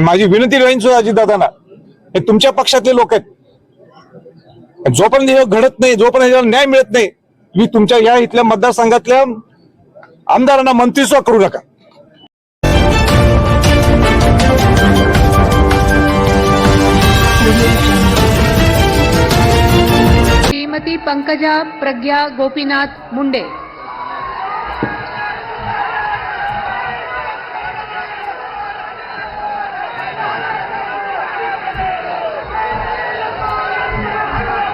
माझी विनंती राहीन सुद्धा अजितदादांना. हे तुमच्या पक्षातले लोक आहेत. जोपर्यंत हे घडत नाही जोपर्यंत याला न्याय मिळत नाही मी तुमच्या या इथल्या मतदारसंघातल्या आमदारांना मंत्री सुद्धा करू नका. श्रीमती पंकजा प्रज्ञा गोपीनाथ मुंडे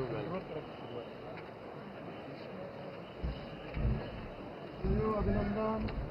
Buyurun. Buyurun.